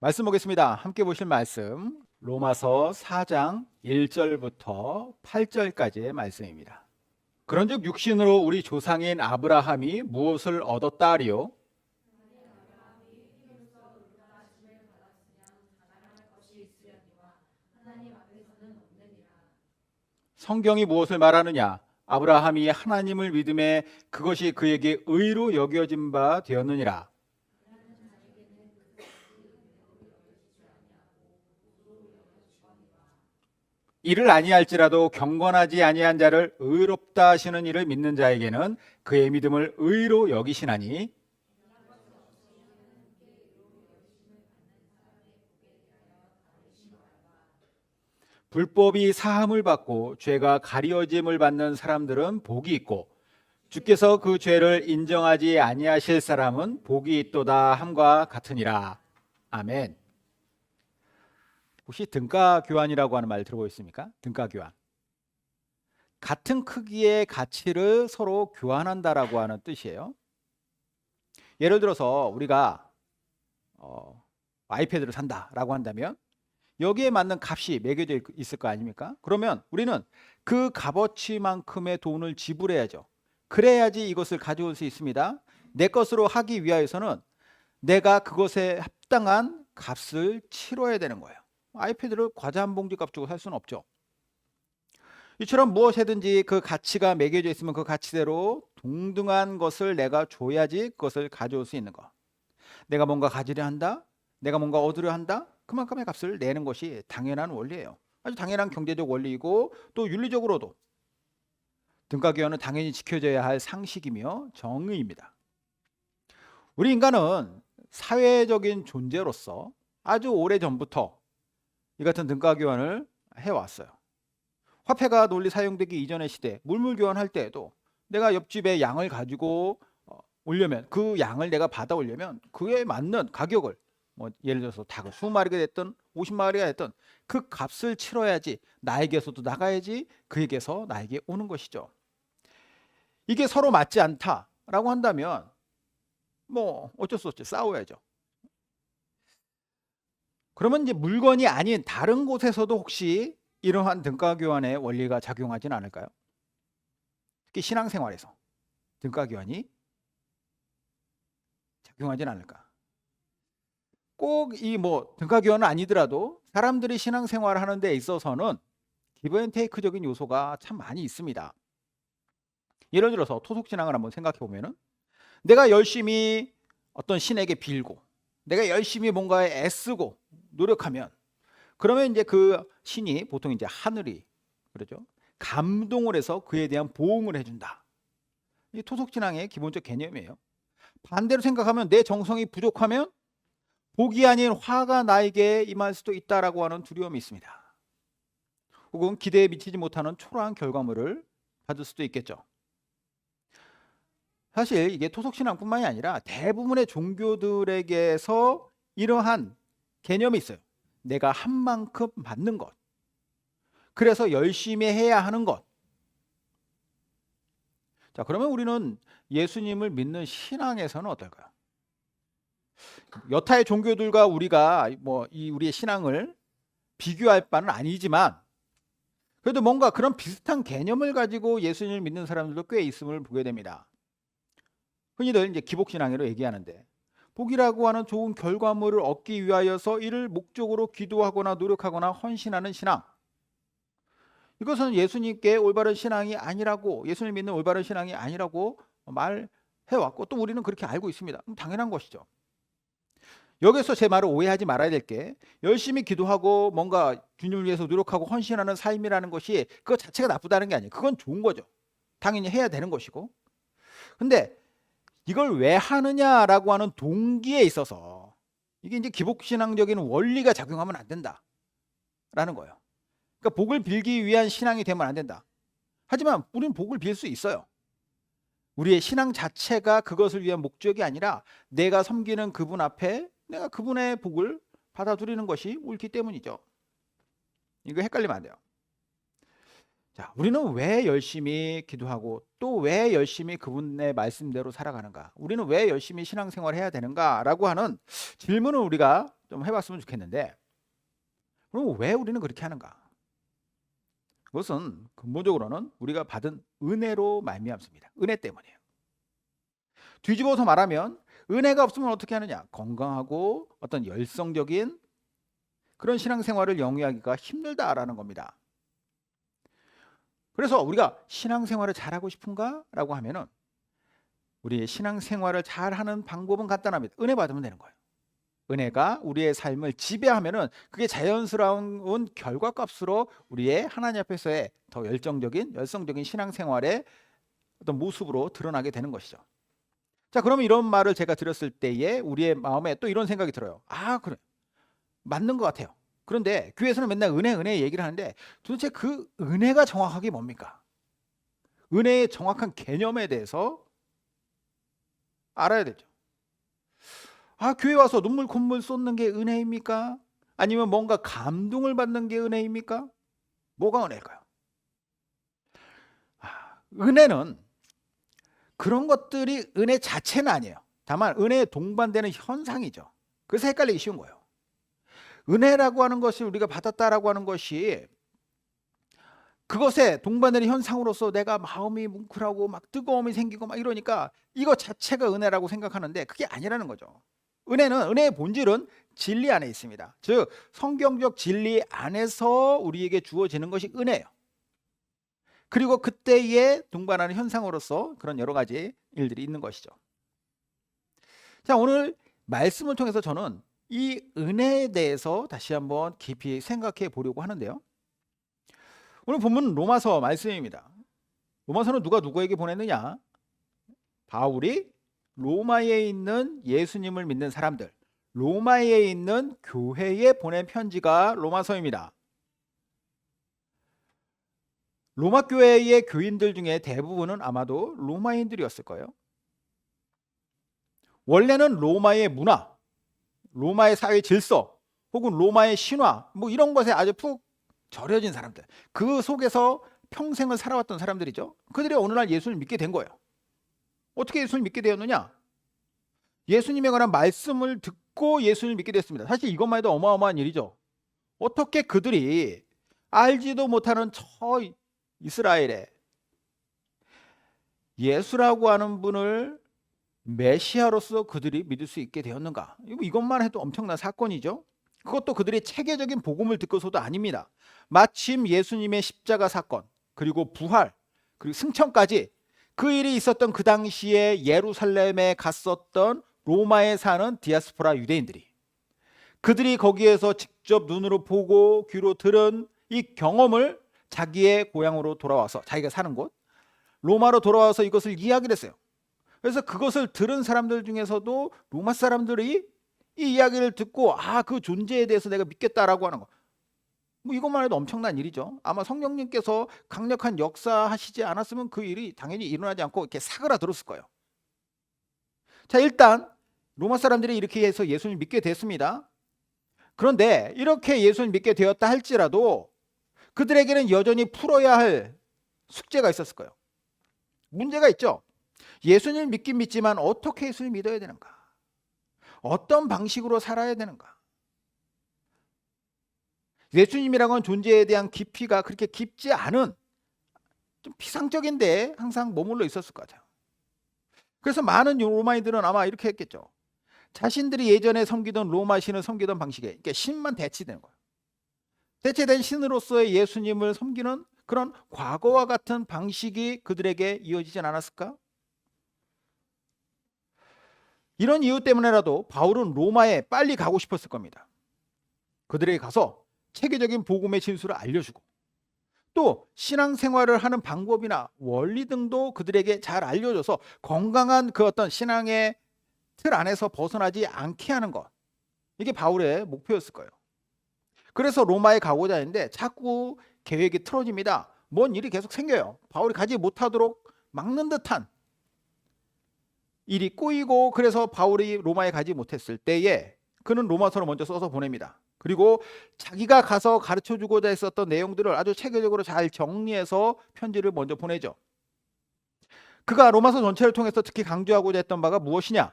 말씀 보겠습니다. 함께 보실 말씀 로마서 4장 1절부터 8절까지의 말씀입니다. 그런즉 육신으로 우리 조상인 아브라함이 무엇을 얻었다 하리요? 성경이 무엇을 말하느냐? 아브라함이 하나님을 믿음에 그것이 그에게 의로 여겨진 바 되었느니라. 이를 아니할지라도 경건하지 아니한 자를 의롭다 하시는 이를 믿는 자에게는 그의 믿음을 의로 여기시나니 불법이 사함을 받고 죄가 가리어짐을 받는 사람들은 복이 있고 주께서 그 죄를 인정하지 아니하실 사람은 복이 있도다 함과 같으니라. 아멘. 혹시 등가 교환이라고 하는 말 들어보셨습니까? 등가 교환. 같은 크기의 가치를 서로 교환한다라고 하는 뜻이에요. 예를 들어서 우리가 어, 아이패드를 산다라고 한다면 여기에 맞는 값이 매겨져 있을 거 아닙니까? 그러면 우리는 그 값어치만큼의 돈을 지불해야죠. 그래야지 이것을 가져올 수 있습니다. 내 것으로 하기 위하여서는 내가 그것에 합당한 값을 치러야 되는 거예요. 아이패드를 과자 한 봉지 값 주고 살 수는 없죠. 이처럼 무엇이든지 그 가치가 매겨져 있으면 그 가치대로 동등한 것을 내가 줘야지 그것을 가져올 수 있는 것. 내가 뭔가 가지려 한다? 내가 뭔가 얻으려 한다? 그만큼의 값을 내는 것이 당연한 원리예요. 아주 당연한 경제적 원리이고 또 윤리적으로도 등가교환은 당연히 지켜져야 할 상식이며 정의입니다. 우리 인간은 사회적인 존재로서 아주 오래 전부터 이 같은 등가 교환을 해왔어요. 화폐가 널리 사용되기 이전의 시대, 물물 교환할 때에도 내가 옆집에 양을 가지고 어, 오려면 그 양을 내가 받아 오려면 그에 맞는 가격을 뭐 예를 들어서 닭을 20마리가 됐든 50마리가 됐든 그 값을 치러야지 나에게서도 나가야지 그에게서 나에게 오는 것이죠. 이게 서로 맞지 않다라고 한다면 뭐 어쩔 수 없죠. 싸워야죠. 그러면 이제 물건이 아닌 다른 곳에서도 혹시 이러한 등가 교환의 원리가 작용하지는 않을까요? 특히 신앙생활에서 등가 교환이 작용하지는 않을까? 꼭 이 뭐 등가 교환은 아니더라도 사람들이 신앙생활을 하는 데 있어서는 기브앤테이크적인 요소가 참 많이 있습니다. 예를 들어서 토속 신앙을 한번 생각해 보면은 내가 열심히 어떤 신에게 빌고 내가 열심히 뭔가에 애쓰고 노력하면 그러면 이제 그 신이 보통 이제 하늘이 그러죠. 감동을 해서 그에 대한 보응을 해준다. 이 토속 신앙의 기본적 개념이에요. 반대로 생각하면 내 정성이 부족하면 복이 아닌 화가 나에게 임할 수도 있다라고 하는 두려움이 있습니다. 혹은 기대에 미치지 못하는 초라한 결과물을 받을 수도 있겠죠. 사실 이게 토속 신앙뿐만이 아니라 대부분의 종교들에게서 이러한 개념이 있어요. 내가 한 만큼 받는 것. 그래서 열심히 해야 하는 것. 자, 그러면 우리는 예수님을 믿는 신앙에서는 어떨까요? 여타의 종교들과 우리가 뭐 이 우리의 신앙을 비교할 바는 아니지만 그래도 뭔가 그런 비슷한 개념을 가지고 예수님을 믿는 사람들도 꽤 있음을 보게 됩니다. 흔히들 이제 기복신앙으로 얘기하는데 복이라고 하는 좋은 결과물을 얻기 위하여서 이를 목적으로 기도하거나 노력하거나 헌신하는 신앙. 이것은 예수님께 올바른 신앙이 아니라고 예수님 믿는 올바른 신앙이 아니라고 말해 왔고 또 우리는 그렇게 알고 있습니다. 당연한 것이죠. 여기서 제 말을 오해하지 말아야 될 게 열심히 기도하고 뭔가 주님을 위해서 노력하고 헌신하는 삶이라는 것이 그것 자체가 나쁘다는 게 아니에요. 그건 좋은 거죠. 당연히 해야 되는 것이고. 근데 이걸 왜 하느냐라고 하는 동기에 있어서 이게 이제 기복신앙적인 원리가 작용하면 안 된다라는 거예요. 그러니까 복을 빌기 위한 신앙이 되면 안 된다. 하지만 우리는 복을 빌 수 있어요. 우리의 신앙 자체가 그것을 위한 목적이 아니라 내가 섬기는 그분 앞에 내가 그분의 복을 받아들이는 것이 옳기 때문이죠. 이거 헷갈리면 안 돼요. 자, 우리는 왜 열심히 기도하고 또 왜 열심히 그분의 말씀대로 살아가는가? 우리는 왜 열심히 신앙생활을 해야 되는가라고 하는 질문을 우리가 좀 해봤으면 좋겠는데, 그럼 왜 우리는 그렇게 하는가? 그것은 근본적으로는 우리가 받은 은혜로 말미암습니다. 은혜 때문이에요. 뒤집어서 말하면 은혜가 없으면 어떻게 하느냐? 건강하고 어떤 열성적인 그런 신앙생활을 영위하기가 힘들다라는 겁니다. 그래서 우리가 신앙생활을 잘하고 싶은가라고 하면은 우리 신앙생활을 잘하는 방법은 간단합니다. 은혜 받으면 되는 거예요. 은혜가 우리의 삶을 지배하면은 그게 자연스러운 결과값으로 우리의 하나님 앞에서의 더 열정적인 열성적인 신앙생활의 어떤 모습으로 드러나게 되는 것이죠. 자, 그러면 이런 말을 제가 드렸을 때에 우리의 마음에 또 이런 생각이 들어요. 아, 그래. 맞는 것 같아요. 그런데 교회에서는 맨날 은혜, 은혜 얘기를 하는데 도대체 그 은혜가 정확하게 뭡니까? 은혜의 정확한 개념에 대해서 알아야 되죠. 아, 교회 와서 눈물 콧물 쏟는 게 은혜입니까? 아니면 뭔가 감동을 받는 게 은혜입니까? 뭐가 은혜일까요? 아, 은혜는 그런 것들이 은혜 자체는 아니에요. 다만 은혜에 동반되는 현상이죠. 그래서 헷갈리기 쉬운 거예요. 은혜라고 하는 것이 우리가 받았다라고 하는 것이 그것에 동반되는 현상으로서 내가 마음이 뭉클하고 막 뜨거움이 생기고 막 이러니까 이거 자체가 은혜라고 생각하는데 그게 아니라는 거죠. 은혜는 은혜의 본질은 진리 안에 있습니다. 즉 성경적 진리 안에서 우리에게 주어지는 것이 은혜예요. 그리고 그때에 동반하는 현상으로서 그런 여러 가지 일들이 있는 것이죠. 자, 오늘 말씀을 통해서 저는 이 은혜에 대해서 다시 한번 깊이 생각해 보려고 하는데요. 오늘 본문 로마서 말씀입니다. 로마서는 누가 누구에게 보냈느냐? 바울이 로마에 있는 예수님을 믿는 사람들, 로마에 있는 교회에 보낸 편지가 로마서입니다. 로마 교회의 교인들 중에 대부분은 아마도 로마인들이었을 거예요. 원래는 로마의 문화, 로마의 사회 질서, 혹은 로마의 신화, 뭐 이런 것에 아주 푹 절여진 사람들. 그 속에서 평생을 살아왔던 사람들이죠. 그들이 어느 날 예수를 믿게 된 거예요. 어떻게 예수를 믿게 되었느냐? 예수님에 관한 말씀을 듣고 예수를 믿게 됐습니다. 사실 이것만 해도 어마어마한 일이죠. 어떻게 그들이 알지도 못하는 저 이스라엘에 예수라고 하는 분을 메시아로서 그들이 믿을 수 있게 되었는가? 이것만 해도 엄청난 사건이죠. 그것도 그들이 체계적인 복음을 듣고서도 아닙니다. 마침 예수님의 십자가 사건, 그리고 부활, 그리고 승천까지 그 일이 있었던 그 당시에 예루살렘에 갔었던 로마에 사는 디아스포라 유대인들이 그들이 거기에서 직접 눈으로 보고 귀로 들은 이 경험을 자기의 고향으로 돌아와서 자기가 사는 곳 로마로 돌아와서 이것을 이야기를 했어요. 그래서 그것을 들은 사람들 중에서도 로마 사람들이 이 이야기를 듣고 아 그 존재에 대해서 내가 믿겠다라고 하는 거. 뭐 이것만 해도 엄청난 일이죠. 아마 성령님께서 강력한 역사하시지 않았으면 그 일이 당연히 일어나지 않고 이렇게 사그라들었을 거예요. 자 일단 로마 사람들이 이렇게 해서 예수님 믿게 됐습니다. 그런데 이렇게 예수님 믿게 되었다 할지라도 그들에게는 여전히 풀어야 할 숙제가 있었을 거예요. 문제가 있죠. 예수님을 믿긴 믿지만 어떻게 예수를 믿어야 되는가? 어떤 방식으로 살아야 되는가? 예수님이라고 하는 존재에 대한 깊이가 그렇게 깊지 않은 좀 피상적인데 항상 머물러 있었을 것 같아요. 그래서 많은 로마인들은 아마 이렇게 했겠죠. 자신들이 예전에 섬기던 로마 신을 섬기던 방식에 그러니까 신만 대치되는 거예요. 대체된 신으로서의 예수님을 섬기는 그런 과거와 같은 방식이 그들에게 이어지진 않았을까? 이런 이유 때문에라도 바울은 로마에 빨리 가고 싶었을 겁니다. 그들에게 가서 체계적인 복음의 진술을 알려주고 또 신앙생활을 하는 방법이나 원리 등도 그들에게 잘 알려줘서 건강한 그 어떤 신앙의 틀 안에서 벗어나지 않게 하는 것 이게 바울의 목표였을 거예요. 그래서 로마에 가고자 했는데 자꾸 계획이 틀어집니다. 뭔 일이 계속 생겨요. 바울이 가지 못하도록 막는 듯한 일이 꼬이고 그래서 바울이 로마에 가지 못했을 때에 그는 로마서를 먼저 써서 보냅니다. 그리고 자기가 가서 가르쳐 주고자 했었던 내용들을 아주 체계적으로 잘 정리해서 편지를 먼저 보내죠. 그가 로마서 전체를 통해서 특히 강조하고자 했던 바가 무엇이냐?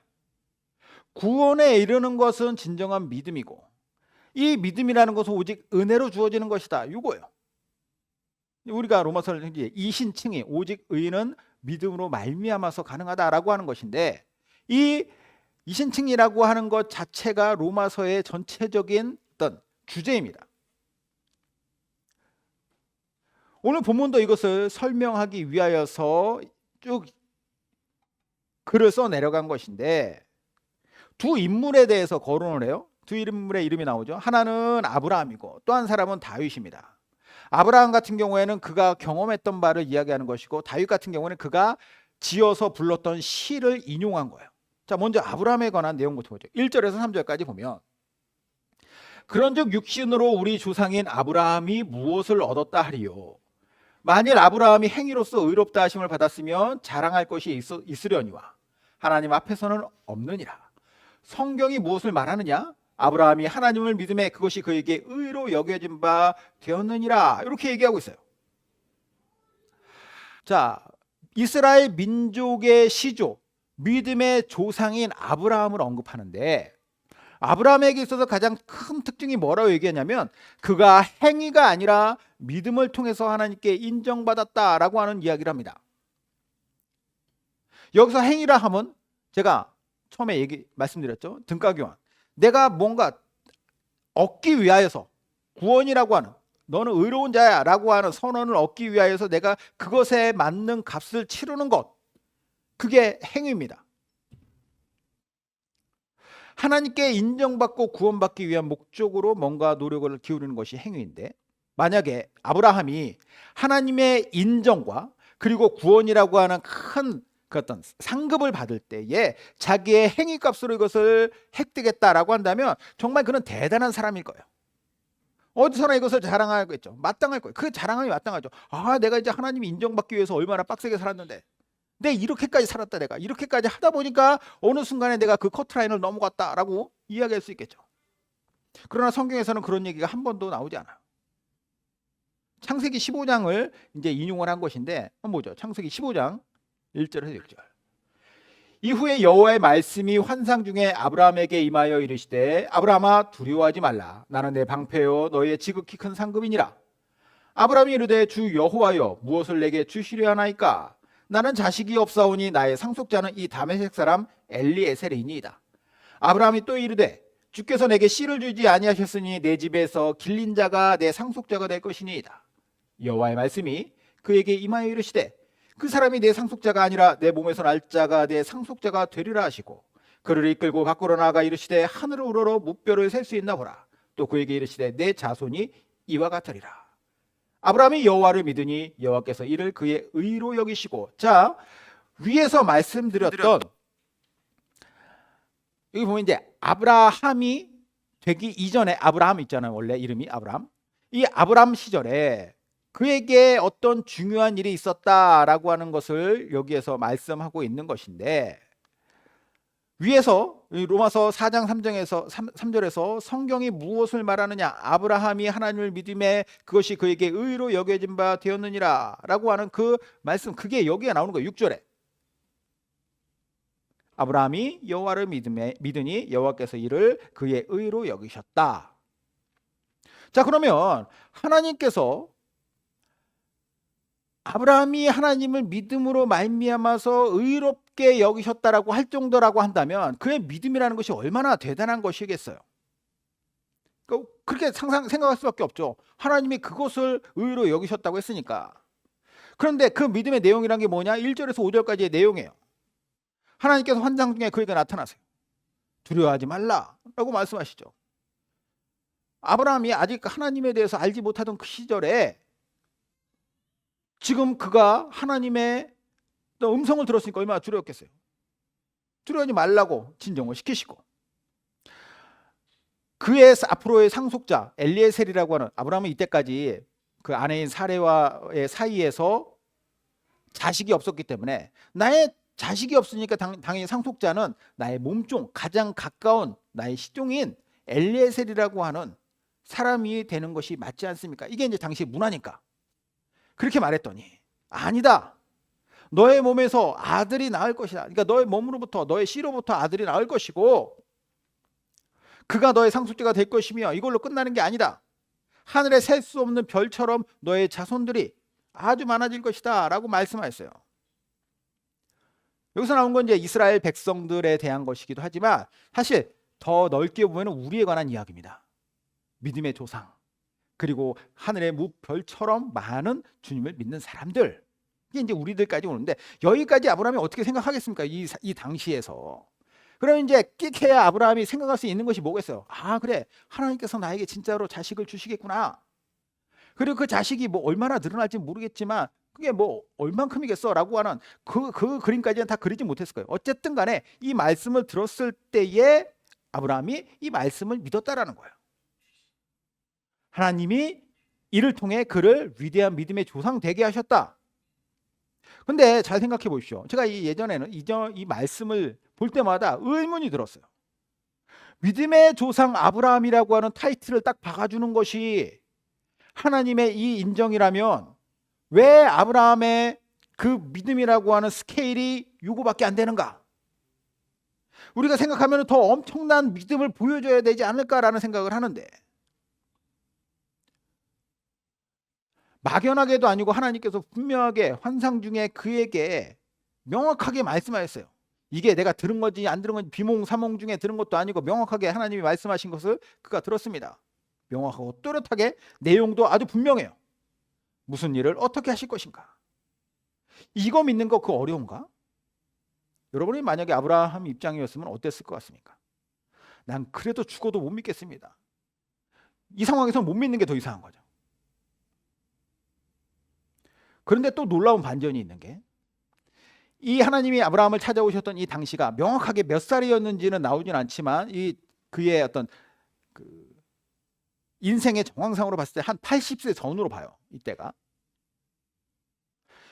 구원에 이르는 것은 진정한 믿음이고 이 믿음이라는 것은 오직 은혜로 주어지는 것이다. 이거예요. 우리가 로마서를 이제 이신칭이 오직 의인은 믿음으로 말미암아서 가능하다라고 하는 것인데 이 이신칭이라고 하는 것 자체가 로마서의 전체적인 어떤 주제입니다. 오늘 본문도 이것을 설명하기 위하여서 쭉 글을 써 내려간 것인데 두 인물에 대해서 거론을 해요. 두 인물의 이름이 나오죠. 하나는 아브라함이고 또 한 사람은 다윗입니다. 아브라함 같은 경우에는 그가 경험했던 바를 이야기하는 것이고 다윗 같은 경우는 그가 지어서 불렀던 시를 인용한 거예요. 자, 먼저 아브라함에 관한 내용부터 보죠. 1절에서 3절까지 보면 그런즉 육신으로 우리 조상인 아브라함이 무엇을 얻었다 하리요 만일 아브라함이 행위로서 의롭다 하심을 받았으면 자랑할 것이 있, 있으려니와 하나님 앞에서는 없느니라. 성경이 무엇을 말하느냐? 아브라함이 하나님을 믿음에 그것이 그에게 의로 여겨진 바 되었느니라. 이렇게 얘기하고 있어요. 자, 이스라엘 민족의 시조, 믿음의 조상인 아브라함을 언급하는데 아브라함에게 있어서 가장 큰 특징이 뭐라고 얘기하냐면 그가 행위가 아니라 믿음을 통해서 하나님께 인정받았다라고 하는 이야기를 합니다. 여기서 행위라 하면 제가 처음에 얘기 말씀드렸죠. 등가교환. 내가 뭔가 얻기 위하여서 구원이라고 하는 너는 의로운 자야라고 하는 선언을 얻기 위하여서 내가 그것에 맞는 값을 치르는 것 그게 행위입니다. 하나님께 인정받고 구원받기 위한 목적으로 뭔가 노력을 기울이는 것이 행위인데 만약에 아브라함이 하나님의 인정과 그리고 구원이라고 하는 큰 그 어떤 상급을 받을 때에 자기의 행위 값으로 이것을 획득했다라고 한다면 정말 그는 대단한 사람일 거예요. 어디서나 이것을 자랑하겠죠. 마땅할 거예요. 그 자랑함이 마땅하죠. 아, 내가 이제 하나님이 인정받기 위해서 얼마나 빡세게 살았는데. 내 이렇게까지 살았다 내가. 이렇게까지 하다 보니까 어느 순간에 내가 그 커트라인을 넘어갔다라고 이야기할 수 있겠죠. 그러나 성경에서는 그런 얘기가 한 번도 나오지 않아요. 창세기 15장을 이제 인용을 한 것인데 한번 보죠. 창세기 15장 1절에서 6절. 이후에 여호와의 말씀이 환상 중에 아브라함에게 임하여 이르시되 아브라함아 두려워하지 말라. 나는 내 방패요 너의 지극히 큰 상급이니라. 아브라함이 이르되 주 여호와여 무엇을 내게 주시려 하나이까? 나는 자식이 없사오니 나의 상속자는 이 다메섹 사람 엘리에셀이니이다. 아브라함이 또 이르되 주께서 내게 씨를 주지 아니하셨으니 내 집에서 길린 자가 내 상속자가 될 것이니이다. 여호와의 말씀이 그에게 임하여 이르시되 그 사람이 내 상속자가 아니라 내 몸에서 날 자가 내 상속자가 되리라 하시고 그를 이끌고 밖으로 나가 이르시되 하늘을 우러러 무뼈를 셀 수 있나 보라. 또 그에게 이르시되 내 자손이 이와 같으리라. 아브라함이 여호와를 믿으니 여호와께서 이를 그의 의로 여기시고 자 위에서 말씀드렸던 여기 보면 이제 아브라함이 되기 이전에 아브라함 있잖아요. 원래 이름이 아브라함. 이 아브라함 시절에 그에게 어떤 중요한 일이 있었다라고 하는 것을 여기에서 말씀하고 있는 것인데 위에서 로마서 4장 3장에서 3, 절에서 성경이 무엇을 말하느냐 아브라함이 하나님을 믿음에 그것이 그에게 의로 여겨진 바 되었느니라라고 하는 그 말씀 그게 여기에 나오는 거예요 6절에 아브라함이 여호와를 믿음에 믿으니 여호와께서 이를 그의 의로 여기셨다. 자 그러면 하나님께서 아브라함이 하나님을 믿음으로 말미암아서 의롭게 여기셨다라고 할 정도라고 한다면 그의 믿음이라는 것이 얼마나 대단한 것이겠어요. 그, 그렇게 상상 생각할 수밖에 없죠. 하나님이 그것을 의로 여기셨다고 했으니까. 그런데 그 믿음의 내용이란 게 뭐냐? 1절에서 5절까지의 내용이에요. 하나님께서 환상 중에 그에게 나타나세요. 두려워하지 말라라고 말씀하시죠. 아브라함이 아직 하나님에 대해서 알지 못하던 그 시절에 지금 그가 하나님의 음성을 들었으니까 얼마나 두려웠겠어요. 두려워하지 말라고 진정을 시키시고 그의 앞으로의 상속자 엘리에셀이라고 하는 아브라함은 이때까지 그 아내인 사례와의 사이에서 자식이 없었기 때문에 나의 자식이 없으니까 당, 당연히 상속자는 나의 몸종 가장 가까운 나의 시종인 엘리에셀이라고 하는 사람이 되는 것이 맞지 않습니까? 이게 이제 당시 문화니까. 그렇게 말했더니 아니다. 너의 몸에서 아들이 나을 것이다. 그러니까 너의 몸으로부터 너의 씨로부터 아들이 나을 것이고 그가 너의 상속자가 될 것이며 이걸로 끝나는 게 아니다. 하늘에 셀 수 없는 별처럼 너의 자손들이 아주 많아질 것이다라고 말씀하셨어요. 여기서 나온 건 이제 이스라엘 백성들에 대한 것이기도 하지만 사실 더 넓게 보면 우리에 관한 이야기입니다. 믿음의 조상 그리고 하늘의 무별처럼 많은 주님을 믿는 사람들 이게 이제 우리들까지 오는데 여기까지 아브라함이 어떻게 생각하겠습니까? 이, 이 당시에서 그러면 이제 끼케야 아브라함이 생각할 수 있는 것이 뭐겠어요? 아 그래 하나님께서 나에게 진짜로 자식을 주시겠구나. 그리고 그 자식이 뭐 얼마나 늘어날지 모르겠지만 그게 뭐 얼만큼이겠어라고 하는 그, 그 그림까지는 다 그리지 못했을 거예요. 어쨌든 간에 이 말씀을 들었을 때에 아브라함이 이 말씀을 믿었다라는 거예요. 하나님이 이를 통해 그를 위대한 믿음의 조상 되게 하셨다. 근데 잘 생각해 보십시오. 제가 이 예전에는 이전 이 말씀을 볼 때마다 의문이 들었어요. 믿음의 조상 아브라함이라고 하는 타이틀을 딱 박아주는 것이 하나님의 이 인정이라면 왜 아브라함의 그 믿음이라고 하는 스케일이 요거밖에 안 되는가? 우리가 생각하면 더 엄청난 믿음을 보여줘야 되지 않을까라는 생각을 하는데 막연하게도 아니고 하나님께서 분명하게 환상 중에 그에게 명확하게 말씀하셨어요. 이게 내가 들은 건지 안 들은 건지 비몽 사몽 중에 들은 것도 아니고 명확하게 하나님이 말씀하신 것을 그가 들었습니다. 명확하고 또렷하게 내용도 아주 분명해요. 무슨 일을 어떻게 하실 것인가? 이거 믿는 거 그 어려운가? 여러분이 만약에 아브라함 입장이었으면 어땠을 것 같습니까? 난 그래도 죽어도 못 믿겠습니다. 이 상황에서 못 믿는 게 더 이상한 거죠. 그런데 또 놀라운 반전이 있는 게 이 하나님이 아브라함을 찾아오셨던 이 당시가 명확하게 몇 살이었는지는 나오진 않지만 이 그의 어떤 그 인생의 정황상으로 봤을 때 한 80세 전후로 봐요. 이때가.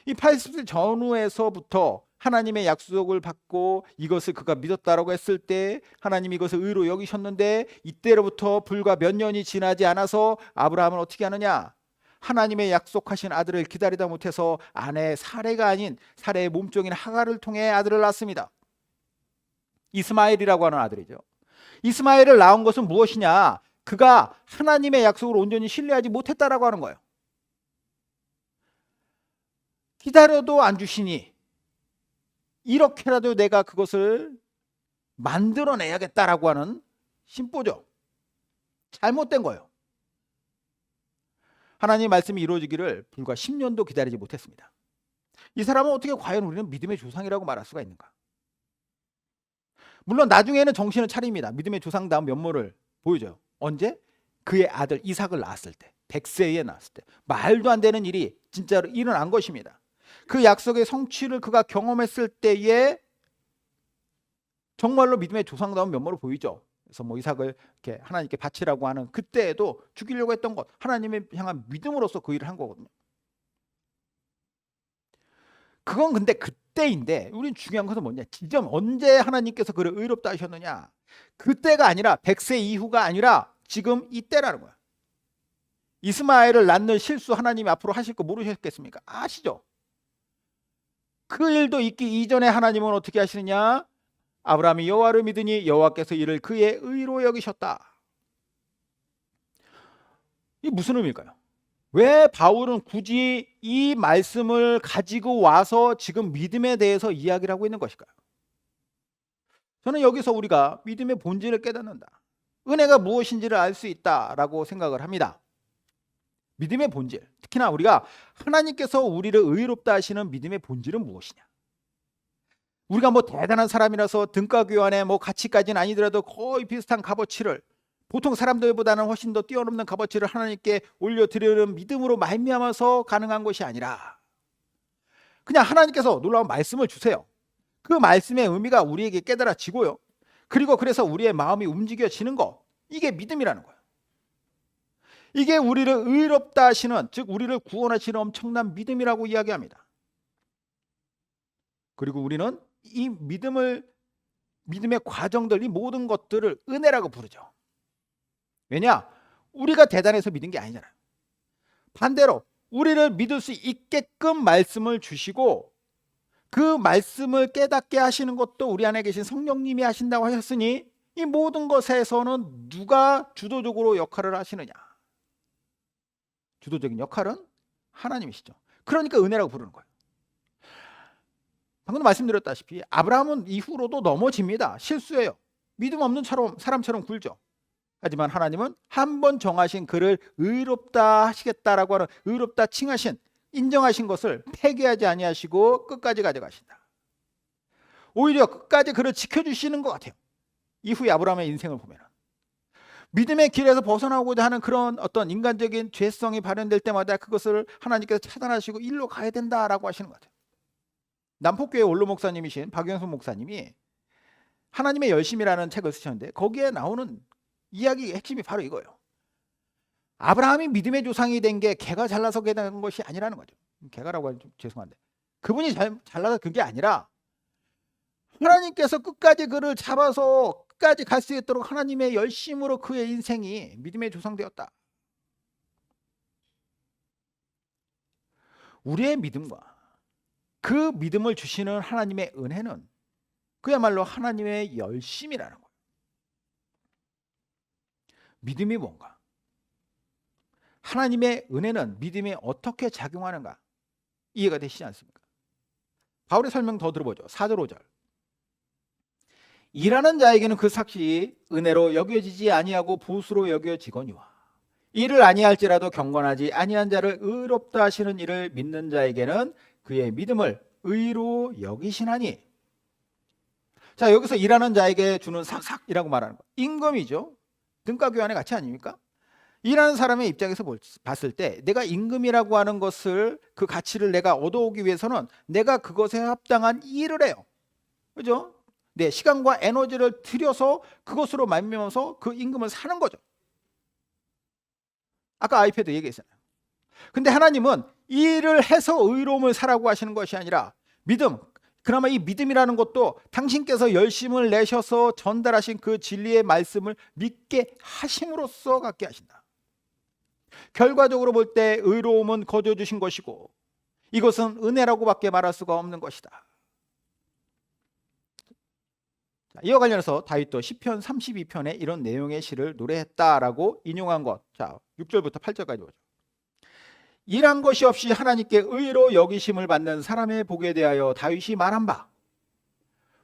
이 80세 전후에서부터 하나님의 약속을 받고 이것을 그가 믿었다라고 했을 때 하나님이 이것을 의로 여기셨는데 이때로부터 불과 몇 년이 지나지 않아서 아브라함은 어떻게 하느냐? 하나님의 약속하신 아들을 기다리다 못해서 아내 사례가 아닌 사례의 몸종인 하가를 통해 아들을 낳습니다. 이스마엘이라고 하는 아들이죠. 이스마엘을 낳은 것은 무엇이냐? 그가 하나님의 약속을 온전히 신뢰하지 못했다라고 하는 거예요. 기다려도 안 주시니 이렇게라도 내가 그것을 만들어내야겠다라고 하는 심보죠. 잘못된 거예요. 하나님 말씀이 이루어지기를 불과 10년도 기다리지 못했습니다. 이 사람은 어떻게 과연 우리는 믿음의 조상이라고 말할 수가 있는가? 물론 나중에는 정신을 차립니다. 믿음의 조상다운 면모를 보여줘요. 언제? 그의 아들 이삭을 낳았을 때, 100세에 낳았을 때. 말도 안 되는 일이 진짜로 일어난 것입니다. 그 약속의 성취를 그가 경험했을 때에 정말로 믿음의 조상다운 면모를 보이죠. 그래서 뭐 이삭을 이렇게 하나님께 바치라고 하는 그때에도 죽이려고 했던 것 하나님의 향한 믿음으로서 그 일을 한 거거든요. 그건 근데 그때인데 우리는 중요한 것은 뭐냐? 지점 언제 하나님께서 그를 의롭다 하셨느냐? 그때가 아니라 100세 이후가 아니라 지금 이때라는 거야. 이스마엘을 낳는 실수 하나님이 앞으로 하실 거 모르셨겠습니까? 아시죠? 그 일도 있기 이전에 하나님은 어떻게 하시느냐? 아브라함이 여호와를 믿으니 여호와께서 이를 그의 의로 여기셨다. 이 무슨 의미일까요? 왜 바울은 굳이 이 말씀을 가지고 와서 지금 믿음에 대해서 이야기를 하고 있는 것일까요? 저는 여기서 우리가 믿음의 본질을 깨닫는다. 은혜가 무엇인지를 알 수 있다라고 생각을 합니다. 믿음의 본질. 특히나 우리가 하나님께서 우리를 의롭다 하시는 믿음의 본질은 무엇이냐? 우리가 뭐 대단한 사람이라서 등가 교환에 뭐 가치까지는 아니더라도 거의 비슷한 값어치를 보통 사람들보다는 훨씬 더 뛰어넘는 값어치를 하나님께 올려드리는 믿음으로 말미암아서 가능한 것이 아니라 그냥 하나님께서 놀라운 말씀을 주세요. 그 말씀의 의미가 우리에게 깨달아지고요. 그리고 그래서 우리의 마음이 움직여지는 것 이게 믿음이라는 거예요. 이게 우리를 의롭다 하시는 즉 우리를 구원하시는 엄청난 믿음이라고 이야기합니다. 그리고 우리는 이 믿음을 믿음의 과정들 이 모든 것들을 은혜라고 부르죠. 왜냐? 우리가 대단해서 믿은 게 아니잖아요. 반대로 우리를 믿을 수 있게끔 말씀을 주시고 그 말씀을 깨닫게 하시는 것도 우리 안에 계신 성령님이 하신다고 하셨으니 이 모든 것에서는 누가 주도적으로 역할을 하시느냐? 주도적인 역할은 하나님이시죠. 그러니까 은혜라고 부르는 거예요. 방금 말씀드렸다시피 아브라함은 이후로도 넘어집니다. 실수해요. 믿음 없는 사람처럼 굴죠. 하지만 하나님은 한 번 정하신 그를 의롭다 하시겠다라고 하는 의롭다 칭하신 인정하신 것을 폐기하지 아니하시고 끝까지 가져가신다. 오히려 끝까지 그를 지켜주시는 것 같아요. 이후에 아브라함의 인생을 보면 믿음의 길에서 벗어나고자 하는 그런 어떤 인간적인 죄성이 발현될 때마다 그것을 하나님께서 차단하시고 일로 가야 된다라고 하시는 것 같아요. 남포교회 원로 목사님이신 박영수 목사님이 하나님의 열심이라는 책을 쓰셨는데 거기에 나오는 이야기 핵심이 바로 이거예요. 아브라함이 믿음의 조상이 된 게 개가 잘나서 된 것이 아니라는 거죠. 개가라고 하면 좀 죄송한데 그분이 잘, 잘나서 그게 아니라 하나님께서 끝까지 그를 잡아서 끝까지 갈 수 있도록 하나님의 열심으로 그의 인생이 믿음의 조상되었다. 우리의 믿음과 그 믿음을 주시는 하나님의 은혜는 그야말로 하나님의 열심이라는 거예요. 믿음이 뭔가? 하나님의 은혜는 믿음에 어떻게 작용하는가? 이해가 되시지 않습니까? 바울의 설명 더 들어보죠. 4절 5절. 일하는 자에게는 그 삭시 은혜로 여겨지지 아니하고 보수로 여겨지거니와 이를 아니할지라도 경건하지 아니한 자를 의롭다 하시는 이를 믿는 자에게는 그의 믿음을 의로 여기시나니 자 여기서 일하는 자에게 주는 삭삭이라고 말하는 거 임금이죠 등가 교환의 가치 아닙니까? 일하는 사람의 입장에서 봤을 때 내가 임금이라고 하는 것을 그 가치를 내가 얻어오기 위해서는 내가 그것에 합당한 일을 해요 그죠? 내 시간과 에너지를 들여서 그것으로 말미암아서 그 임금을 사는 거죠. 아까 아이패드 얘기했잖아요. 근데 하나님은 일을 해서 의로움을 사라고 하시는 것이 아니라 믿음, 그나마 이 믿음이라는 것도 당신께서 열심을 내셔서 전달하신 그 진리의 말씀을 믿게 하심으로써 갖게 하신다. 결과적으로 볼 때 의로움은 거저 주신 것이고 이것은 은혜라고밖에 말할 수가 없는 것이다. 이와 관련해서 다윗도 시편 32편에 이런 내용의 시를 노래했다라고 인용한 것. 자, 6절부터 8절까지 보죠. 일한 것이 없이 하나님께 의로 여기심을 받는 사람의 복에 대하여 다윗이 말한 바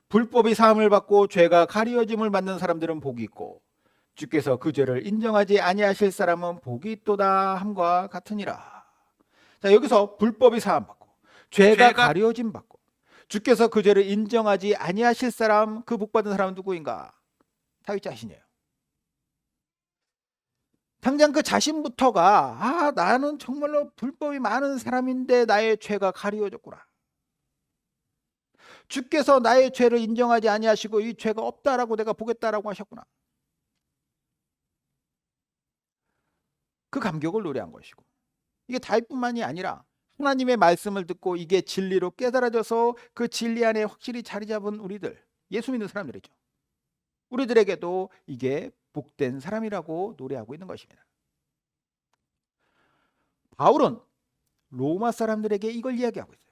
불법이 사함을 받고 죄가 가리어짐을 받는 사람들은 복이 있고 주께서 그 죄를 인정하지 아니하실 사람은 복이 있도다 함과 같으니라. 자, 여기서 불법이 사함 받고 죄가, 죄가... 가려짐 받고 주께서 그 죄를 인정하지 아니하실 사람 그 복받은 사람은 누구인가? 다윗 자신이에요. 당장 그 자신부터가 아 나는 정말로 불법이 많은 사람인데 나의 죄가 가리워졌구나. 주께서 나의 죄를 인정하지 아니하시고 이 죄가 없다라고 내가 보겠다라고 하셨구나. 그 감격을 노래한 것이고 이게 다윗뿐만이 아니라 하나님의 말씀을 듣고 이게 진리로 깨달아져서 그 진리 안에 확실히 자리 잡은 우리들, 예수 믿는 사람들이죠. 우리들에게도 이게 복된 사람이라고 노래하고 있는 것입니다. 바울은 로마 사람들에게 이걸 이야기하고 있어요.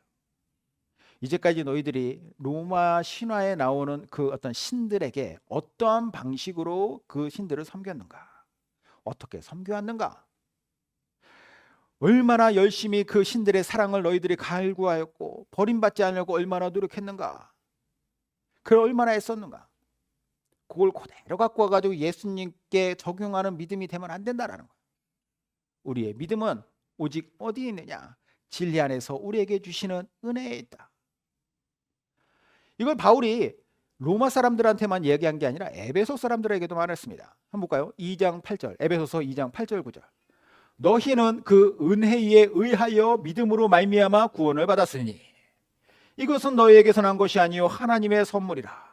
이제까지 너희들이 로마 신화에 나오는 그 어떤 신들에게 어떠한 방식으로 그 신들을 섬겼는가? 어떻게 섬겨왔는가? 얼마나 열심히 그 신들의 사랑을 너희들이 갈구하였고 버림받지 않으려고 얼마나 노력했는가. 그걸 얼마나 애썼는가. 그걸 그대로 갖고 와가지고 예수님께 적용하는 믿음이 되면 안 된다라는 거예요. 우리의 믿음은 오직 어디 있느냐? 진리 안에서 우리에게 주시는 은혜에 있다. 이걸 바울이 로마 사람들한테만 얘기한 게 아니라 에베소 사람들에게도 말했습니다. 한번 볼까요? 2장 8절. 에베소서 2장 8절 9절. 너희는 그 은혜에 의하여 믿음으로 말미암아 구원을 받았으니 이것은 너희에게서 난 것이 아니요 하나님의 선물이라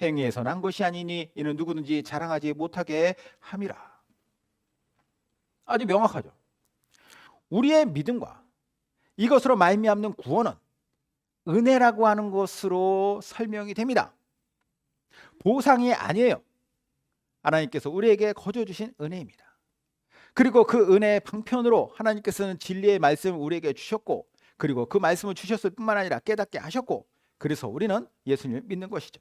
행위에서 난 것이 아니니 이는 누구든지 자랑하지 못하게 함이라 아주 명확하죠 우리의 믿음과 이것으로 말미암는 구원은 은혜라고 하는 것으로 설명이 됩니다 보상이 아니에요 하나님께서 우리에게 거저 주신 은혜입니다. 그리고 그 은혜의 방편으로 하나님께서는 진리의 말씀을 우리에게 주셨고 그리고 그 말씀을 주셨을 뿐만 아니라 깨닫게 하셨고 그래서 우리는 예수님을 믿는 것이죠.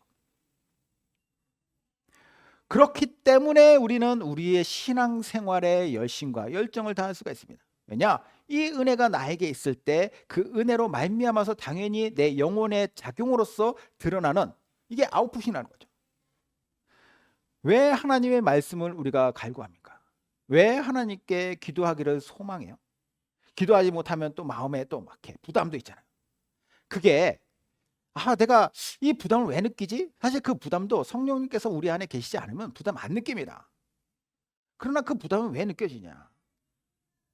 그렇기 때문에 우리는 우리의 신앙 생활에 열심과 열정을 다할 수가 있습니다. 왜냐? 이 은혜가 나에게 있을 때 그 은혜로 말미암아서 당연히 내 영혼의 작용으로서 드러나는 이게 아웃풋이라는 거죠. 왜 하나님의 말씀을 우리가 갈구합니까? 왜 하나님께 기도하기를 소망해요? 기도하지 못하면 또 마음에 또 막해 부담도 있잖아요. 그게 아 내가 이 부담을 왜 느끼지? 사실 그 부담도 성령님께서 우리 안에 계시지 않으면 부담 안 느낍니다. 그러나 그 부담은 왜 느껴지냐?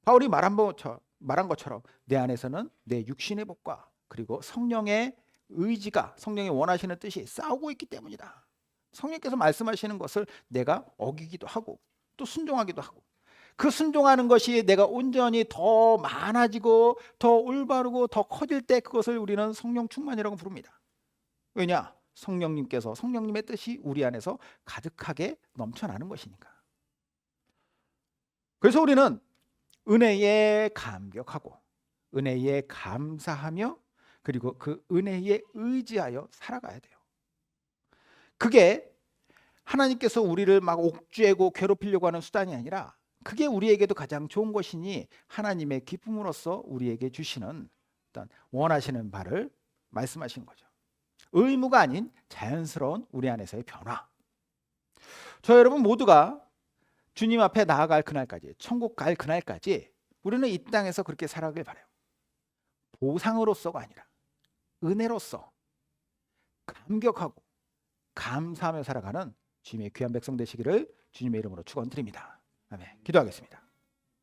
바울이 말한, 것 말한 것처럼 내 안에서는 내 육신의 법과 그리고 성령의 의지가 성령이 원하시는 뜻이 싸우고 있기 때문이다. 성령께서 말씀하시는 것을 내가 어기기도 하고 또 순종하기도 하고 그 순종하는 것이 내가 온전히 더 많아지고 더 올바르고 더 커질 때 그것을 우리는 성령 충만이라고 부릅니다. 왜냐? 성령님께서 성령님의 뜻이 우리 안에서 가득하게 넘쳐나는 것이니까. 그래서 우리는 은혜에 감격하고 은혜에 감사하며 그리고 그 은혜에 의지하여 살아가야 돼요. 그게 하나님께서 우리를 막 옥죄고 괴롭히려고 하는 수단이 아니라 그게 우리에게도 가장 좋은 것이니 하나님의 기쁨으로써 우리에게 주시는 어떤 원하시는 바를 말씀하신 거죠. 의무가 아닌 자연스러운 우리 안에서의 변화. 저 여러분 모두가 주님 앞에 나아갈 그날까지, 천국 갈 그날까지 우리는 이 땅에서 그렇게 살아가길 바래요. 보상으로서가 아니라 은혜로서 감격하고 감사하며 살아가는 주님의 귀한 백성 되시기를 주님의 이름으로 축원드립니다. 아멘. 기도하겠습니다.